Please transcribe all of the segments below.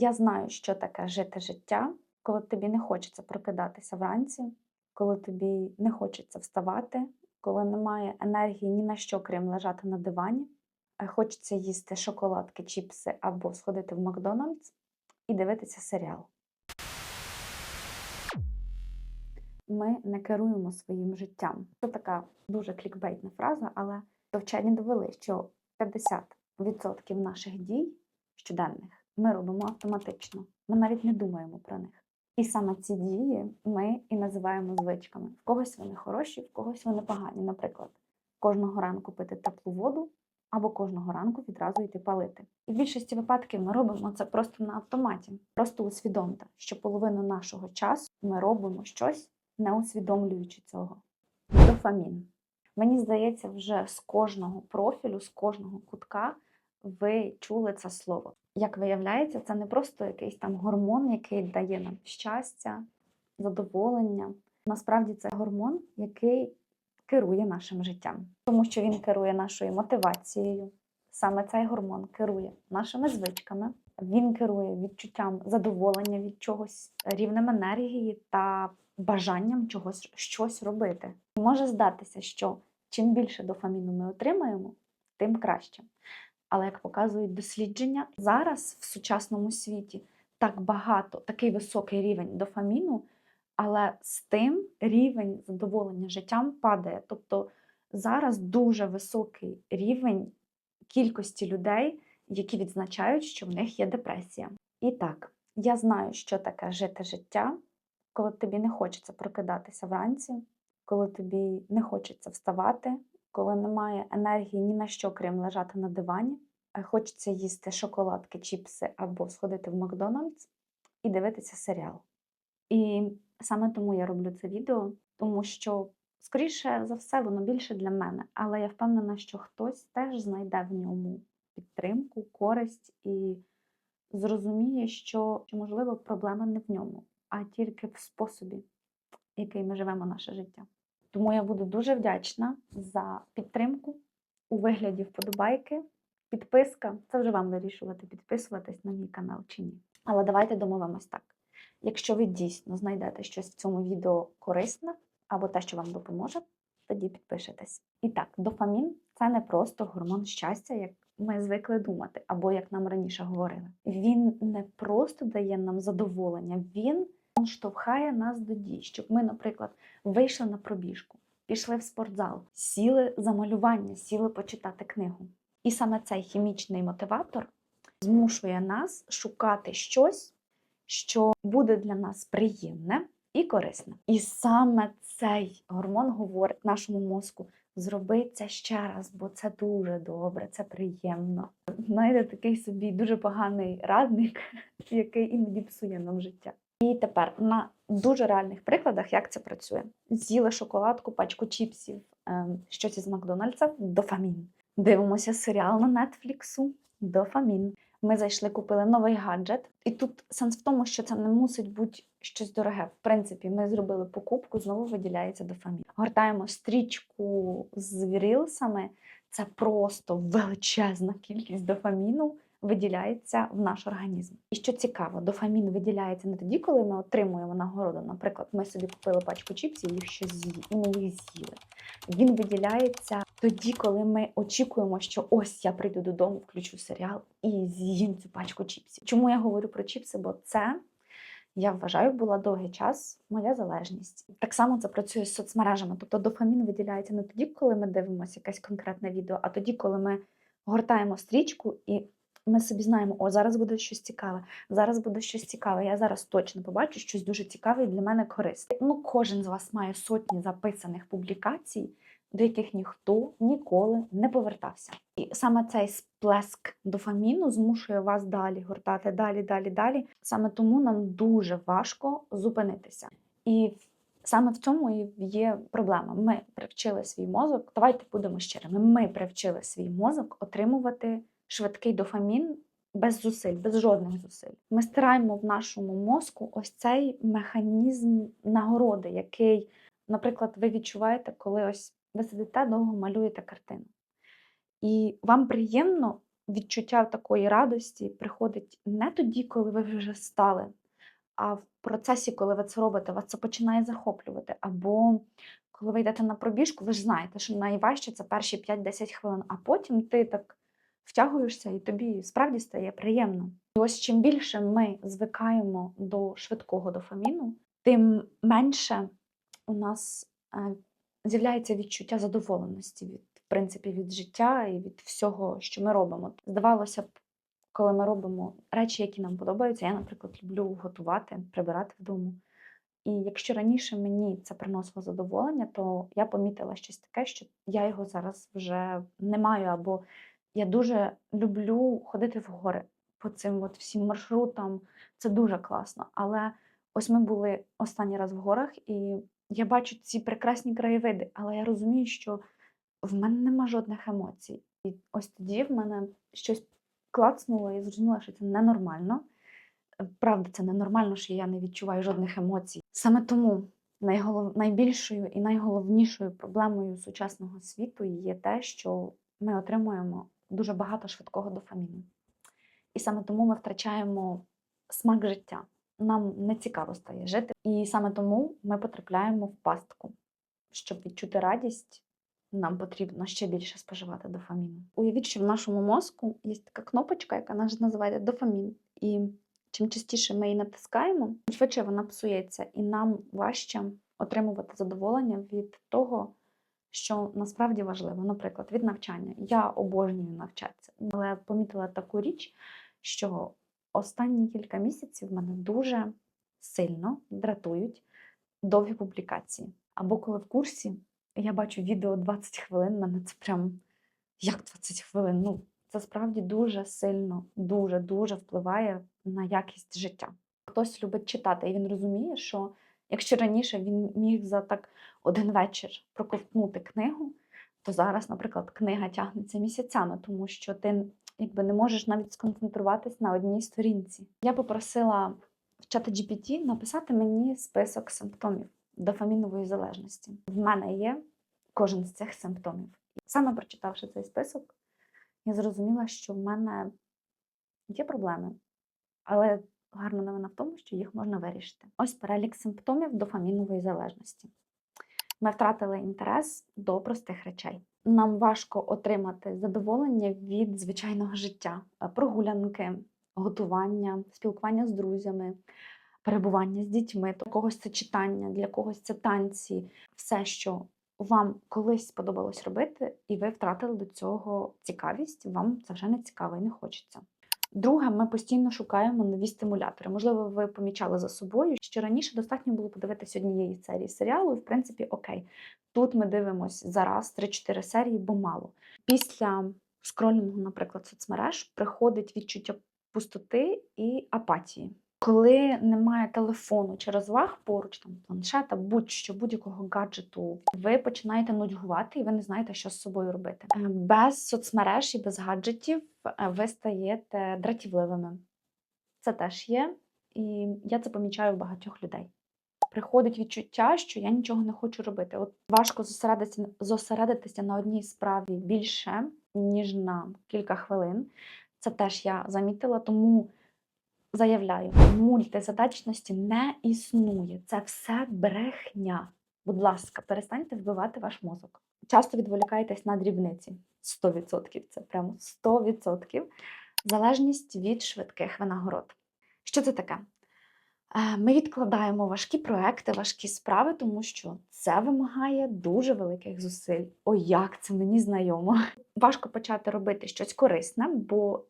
Я знаю, що таке жити життя, коли тобі не хочеться прокидатися вранці, коли тобі не хочеться вставати, коли немає енергії ні на що, крім лежати на дивані, хочеться їсти шоколадки, чіпси або сходити в Макдональдс і дивитися серіал. Ми не керуємо своїм життям. Це така дуже клікбейтна фраза, але вчені довели, що 50% наших дій щоденних ми робимо автоматично. Ми навіть не думаємо про них. І саме ці дії ми і називаємо звичками. В когось вони хороші, в когось вони погані. Наприклад, кожного ранку пити теплу воду або кожного ранку відразу йти палити. І в більшості випадків ми робимо це просто на автоматі. Просто усвідомте, що половину нашого часу ми робимо щось, не усвідомлюючи цього. Дофамін. Мені здається, вже з кожного профілю, з кожного кутка ви чули це слово. Як виявляється, це не просто якийсь там гормон, який дає нам щастя, задоволення. Насправді це гормон, який керує нашим життям, тому що він керує нашою мотивацією. Саме цей гормон керує нашими звичками, він керує відчуттям задоволення від чогось, рівнем енергії та бажанням чогось щось робити. Може здатися, що чим більше дофаміну ми отримаємо, тим краще. Але як показують дослідження, зараз в сучасному світі так багато, такий високий рівень дофаміну, але з тим рівень задоволення життям падає. Тобто зараз дуже високий рівень кількості людей, які відзначають, що в них є депресія. І так, я знаю, що таке жити життя, коли тобі не хочеться прокидатися вранці, коли тобі не хочеться вставати, коли немає енергії ні на що, крім лежати на дивані, хочеться їсти шоколадки, чіпси або сходити в Макдональдс і дивитися серіал. І саме тому я роблю це відео, тому що, скоріше за все, воно більше для мене, але я впевнена, що хтось теж знайде в ньому підтримку, користь і зрозуміє, що, можливо, проблема не в ньому, а тільки в способі, який ми живемо наше життя. Тому я буду дуже вдячна за підтримку у вигляді вподобайки, підписка. Це вже вам вирішувати, підписуватись на мій канал чи ні. Але давайте домовимось так. Якщо ви дійсно знайдете щось в цьому відео корисне або те, що вам допоможе, тоді підпишитесь. І так, дофамін це не просто гормон щастя, як ми звикли думати, або як нам раніше говорили. Він не просто дає нам задоволення, він штовхає нас до дій, щоб ми, наприклад, вийшли на пробіжку, пішли в спортзал, сіли за малювання, сіли почитати книгу. І саме цей хімічний мотиватор змушує нас шукати щось, що буде для нас приємне і корисне. І саме цей гормон говорить нашому мозку: зроби це ще раз, бо це дуже добре, це приємно. Знаєте, такий собі дуже поганий радник, який іноді псує нам життя. І тепер на дуже реальних прикладах, як це працює: з'їли шоколадку, пачку чіпсів, ем, щось із Макдональдса, дофамін. Дивимося серіал на Нетфліксу, дофамін. Ми зайшли, купили новий гаджет, і тут сенс в тому, що це не мусить бути щось дороге. В принципі, ми зробили покупку, знову виділяється дофамін. Гортаємо стрічку з рілсами, це просто величезна кількість дофаміну виділяється в наш організм. І що цікаво, дофамін виділяється не тоді, коли ми отримуємо нагороду. Наприклад, ми собі купили пачку чіпсів, їх щось з'їли, і ми їх з'їли. Він виділяється тоді, коли ми очікуємо, що ось я прийду додому, включу серіал і з'їм цю пачку чіпсів. Чому я говорю про чіпси? Бо це. Я вважаю, була довгий час моя залежність. Так само це працює з соцмережами. Тобто дофамін виділяється не тоді, коли ми дивимося якесь конкретне відео, а тоді, коли ми гортаємо стрічку і ми собі знаємо, о, зараз буде щось цікаве, зараз буде щось цікаве. Я зараз точно побачу щось дуже цікаве і для мене корисне. Ну, кожен з вас має сотні записаних публікацій, до яких ніхто ніколи не повертався. І саме цей сплеск дофаміну змушує вас далі гортати, далі, далі, далі. Саме тому нам дуже важко зупинитися. І саме в цьому і є проблема. Ми привчили свій мозок. Давайте будемо щирими. Ми привчили свій мозок отримувати швидкий дофамін без зусиль, без жодних зусиль. Ми стираємо в нашому мозку ось цей механізм нагороди, який, наприклад, ви відчуваєте, коли ось ви сидите довго малюєте картину. І вам приємно відчуття такої радості приходить не тоді, коли ви вже встали, а в процесі, коли ви це робите, вас це починає захоплювати. Або коли ви йдете на пробіжку, ви ж знаєте, що найважче це перші 5-10 хвилин, а потім ти так втягуєшся і тобі справді стає приємно. І ось чим більше ми звикаємо до швидкого дофаміну, тим менше у нас е, з'являється відчуття задоволеності від, в принципі, від життя і від всього, що ми робимо. Здавалося б, коли ми робимо речі, які нам подобаються, я, наприклад, люблю готувати, прибирати вдома. І якщо раніше мені це приносило задоволення, то я помітила щось таке, що я його зараз вже не маю, або я дуже люблю ходити в гори по цим от всім маршрутам. Це дуже класно. Але ось ми були останній раз в горах, і я бачу ці прекрасні краєвиди, але я розумію, що в мене нема жодних емоцій. І ось тоді в мене щось клацнуло і зрозуміла, що це ненормально. Правда, це ненормально, що я не відчуваю жодних емоцій. Саме тому найголов... найбільшою і найголовнішою проблемою сучасного світу є те, що ми отримуємо дуже багато швидкого дофаміну. І саме тому ми втрачаємо смак життя. Нам не цікаво стає жити. І саме тому ми потрапляємо в пастку. Щоб відчути радість, нам потрібно ще більше споживати дофаміну. Уявіть, що в нашому мозку є така кнопочка, яка наз- називається дофамін. І чим частіше ми її натискаємо, тим швидше вона псується, і нам важче отримувати задоволення від того, що насправді важливо. Наприклад, від навчання. Я обожнюю навчатися, але помітила таку річ, що останні кілька місяців мене дуже сильно дратують довгі публікації. Або коли в курсі я бачу відео 20 хвилин, мене це прям як 20 хвилин. Ну, це справді дуже сильно, дуже дуже впливає на якість життя. Хтось любить читати, і він розуміє, що якщо раніше він міг за так один вечір проковтнути книгу, то зараз, наприклад, книга тягнеться місяцями, тому що ти якби не можеш навіть сконцентруватись на одній сторінці. Я попросила в чата GPT написати мені список симптомів дофамінової залежності. В мене є кожен з цих симптомів. І саме прочитавши цей список, я зрозуміла, що в мене є проблеми, але гарна новина в тому, що їх можна вирішити. Ось перелік симптомів дофамінової залежності. Ми втратили інтерес до простих речей. Нам важко отримати задоволення від звичайного життя, прогулянки, готування, спілкування з друзями, перебування з дітьми. Для когось це читання, для когось це танці, все, що вам колись сподобалось робити, і ви втратили до цього цікавість, вам це вже не цікаво і не хочеться. Друге, ми постійно шукаємо нові стимулятори. Можливо, ви помічали за собою, що раніше достатньо було подивитися однієї серії серіалу, і в принципі, окей. Тут ми дивимося зараз 3-4 серії, бо мало. Після скролінгу, наприклад, соцмереж приходить відчуття пустоти і апатії. Коли немає телефону чи розваг поруч, там планшета, будь-що, будь-якого гаджету, ви починаєте нудьгувати і ви не знаєте, що з собою робити. Е, Без соцмереж і без гаджетів е, ви стаєте дратівливими. Це теж є, і я це помічаю у багатьох людей. Приходить відчуття, що я нічого не хочу робити. От важко зосередитися, зосередитися на одній справі більше, ніж на кілька хвилин. Це теж я замітила, тому заявляю, мультизадачності не існує. Це все брехня. Будь ласка, перестаньте вбивати ваш мозок. Часто відволікаєтесь на дрібниці. 100%. Це прямо 100%. Залежність від швидких винагород. Що це таке? Е, Ми відкладаємо важкі проекти, важкі справи, тому що це вимагає дуже великих зусиль. О, як це мені знайомо. Важко почати робити щось корисне, бо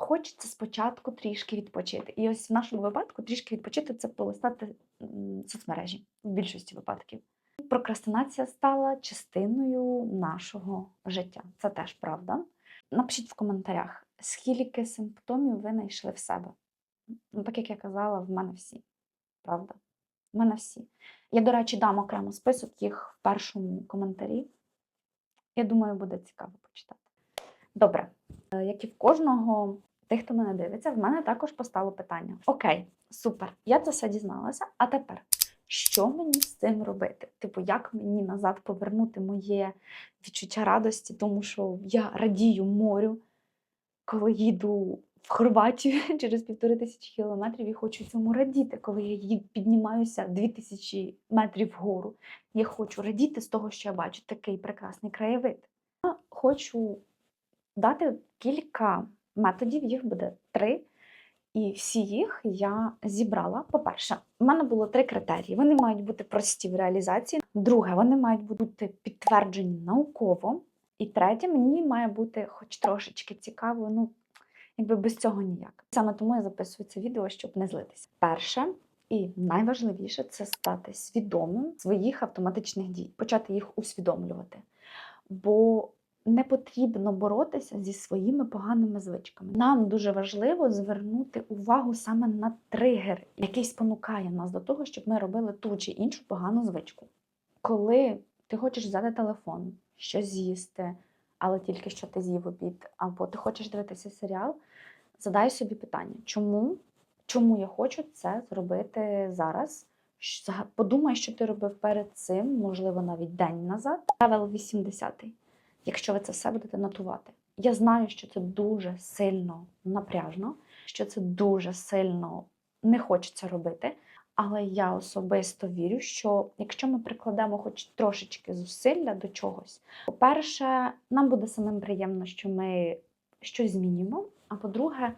хочеться спочатку трішки відпочити. І ось в нашому випадку трішки відпочити це полистати соцмережі в більшості випадків. Прокрастинація стала частиною нашого життя. Це теж правда. Напишіть в коментарях, скільки симптомів ви знайшли в себе. Ну, так як я казала, в мене всі. Правда? В мене всі. Я, до речі, дам окремо список їх в першому коментарі. Я думаю, буде цікаво почитати. Добре, Е, як і в кожного тих, хто мене дивиться, в мене також постало питання: Окей, супер, я це все дізналася. А тепер, що мені з цим робити? Типу, як мені назад повернути моє відчуття радості, тому що я радію морю, коли їду в Хорватію через півтори тисячі кілометрів і хочу цьому радіти, коли я піднімаюся дві тисячі метрів вгору. Я хочу радіти з того, що я бачу такий прекрасний краєвид. Хочу дати кілька методів, їх буде три. І всі їх я зібрала. По-перше, в мене було три критерії. Вони мають бути прості в реалізації. Друге, вони мають бути підтверджені науково. І третє, мені має бути хоч трошечки цікаво, ну якби без цього ніяк. Саме тому я записую це відео, щоб не злитися. Перше і найважливіше це стати свідомим своїх автоматичних дій, почати їх усвідомлювати. Бо не потрібно боротися зі своїми поганими звичками. Нам дуже важливо звернути увагу саме на тригер, який спонукає нас до того, щоб ми робили ту чи іншу погану звичку. Коли ти хочеш взяти телефон, щось з'їсти, але тільки що ти з'їв обід, або ти хочеш дивитися серіал, задай собі питання, чому, чому я хочу це зробити зараз? Подумай, що ти робив перед цим, можливо, навіть день назад. Правило 80 якщо ви це все будете нотувати. Я знаю, що це дуже сильно напряжно, що це дуже сильно не хочеться робити. Але я особисто вірю, що якщо ми прикладемо хоч трошечки зусилля до чогось, по-перше, нам буде самим приємно, що ми щось змінюємо. А по-друге,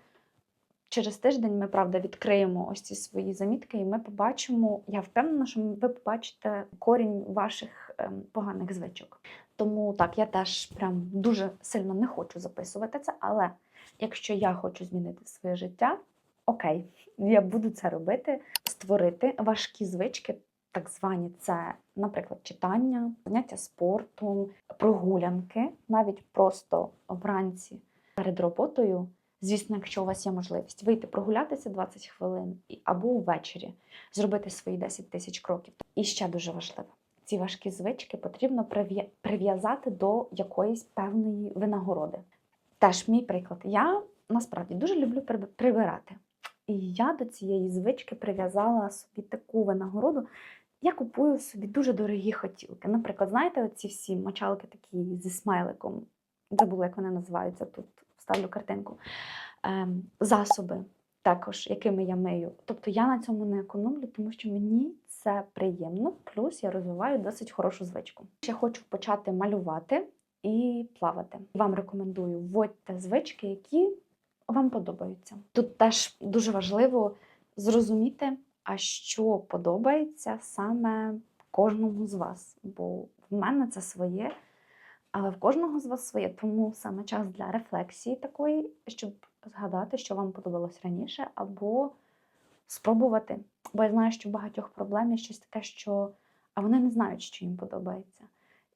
через тиждень ми правда відкриємо ось ці свої замітки, і ми побачимо. Я впевнена, що ви побачите корінь ваших ем, поганих звичок. Тому так, я теж прям дуже сильно не хочу записувати це, але якщо я хочу змінити своє життя, окей, я буду це робити, створити важкі звички, так звані, це, наприклад, читання, заняття спортом, прогулянки, навіть просто вранці перед роботою. Звісно, якщо у вас є можливість вийти прогулятися 20 хвилин або ввечері зробити свої 10 тисяч кроків. І ще дуже важливо, ці важкі звички потрібно прив'язати до якоїсь певної винагороди. Теж мій приклад. Я насправді дуже люблю прибирати. І я до цієї звички прив'язала собі таку винагороду. Я купую собі дуже дорогі хотілки. Наприклад, знаєте, оці всі мочалки такі зі смайликом. Забула, як вони називаються тут, вставлю картинку. Ем, засоби також, якими я мию. Тобто я на цьому не економлю, тому що мені це приємно, плюс я розвиваю досить хорошу звичку. Я хочу почати малювати і плавати. Вам рекомендую вводьте звички, які вам подобаються. Тут теж дуже важливо зрозуміти, а що подобається саме кожному з вас. Бо в мене це своє, але в кожного з вас своє. Тому саме час для рефлексії такої, щоб згадати, що вам подобалось раніше, або спробувати. Бо я знаю, що в багатьох проблем є щось таке, що а вони не знають, що їм подобається.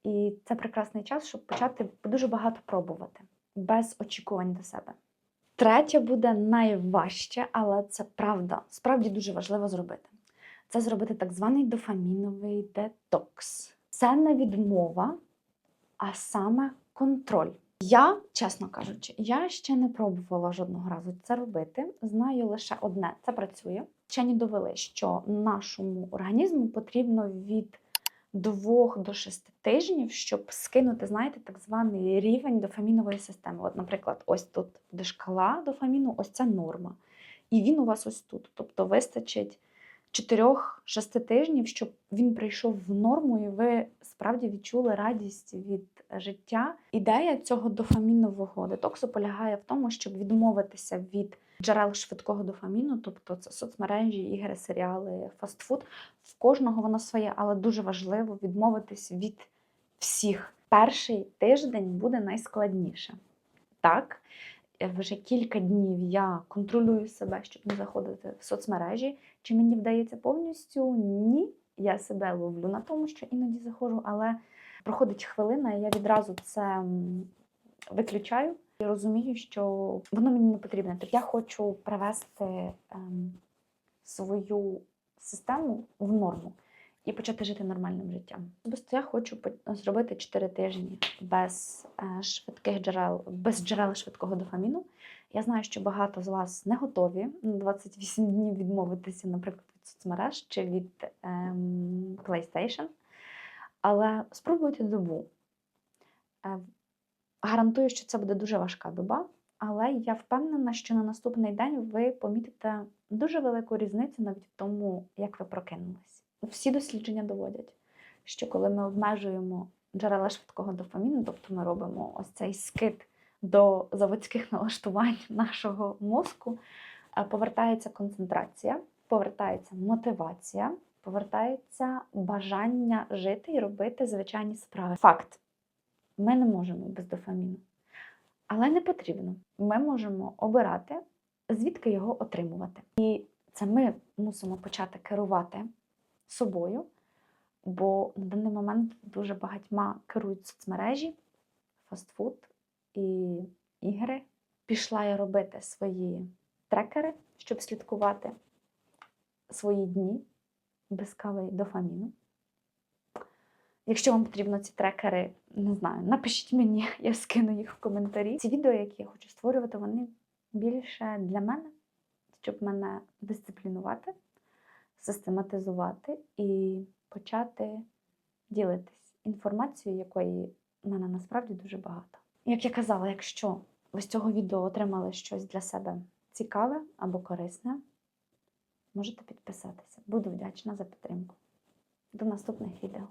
І це прекрасний час, щоб почати дуже багато пробувати, без очікувань до себе. Третє буде найважче, але це правда, справді дуже важливо зробити. Це зробити так званий дофаміновий детокс. Це не відмова, а саме контроль. Я, чесно кажучи, я ще не пробувала жодного разу це робити. Знаю лише одне: це працює. Вчені довели, що нашому організму потрібно від 2 до 6 тижнів, щоб скинути, знаєте, так званий рівень дофамінової системи. От, наприклад, ось тут де шкала дофаміну, ось це норма. І він у вас ось тут. Тобто вистачить 4-6 тижнів, щоб він прийшов в норму, і ви справді відчули радість від життя. Ідея цього дофамінового детоксу полягає в тому, щоб відмовитися від джерел швидкого дофаміну, тобто це соцмережі, ігри, серіали, фастфуд. В кожного воно своє, але дуже важливо відмовитись від всіх. Перший тиждень буде найскладніше. Так, вже кілька днів я контролюю себе, щоб не заходити в соцмережі. Чи мені вдається повністю? Ні. Я себе ловлю на тому, що іноді заходжу, але проходить хвилина, і я відразу це виключаю і розумію, що воно мені не потрібне. Тобто я хочу привести ем, свою систему в норму і почати жити нормальним життям. Особисто я хочу зробити 4 тижні без е, швидких джерел, без джерел швидкого дофаміну. Я знаю, що багато з вас не готові на 28 днів відмовитися, наприклад, від соцмереж чи від ем, PlayStation. Але спробуйте добу. Е, Гарантую, що це буде дуже важка доба, Але я впевнена, що на наступний день ви помітите дуже велику різницю навіть в тому, як ви прокинулись. Всі дослідження доводять, що коли ми обмежуємо джерела швидкого дофаміну, тобто ми робимо ось цей скид до заводських налаштувань нашого мозку, е, повертається концентрація, повертається мотивація, повертається бажання жити і робити звичайні справи. Факт, ми не можемо без дофаміну. Але не потрібно. Ми можемо обирати, звідки його отримувати. І це ми мусимо почати керувати собою, бо на даний момент дуже багатьма керують соцмережі, фастфуд і ігри. Пішла я робити свої трекери, щоб слідкувати свої дні без кави і дофаміну. Якщо вам потрібно ці трекери, не знаю, напишіть мені, я скину їх в коментарі. Ці відео, які я хочу створювати, вони більше для мене, щоб мене дисциплінувати, систематизувати і почати ділитись інформацією, якої в мене насправді дуже багато. Як я казала, якщо ви з цього відео отримали щось для себе цікаве або корисне, можете підписатися. Буду вдячна за підтримку. До наступних відео.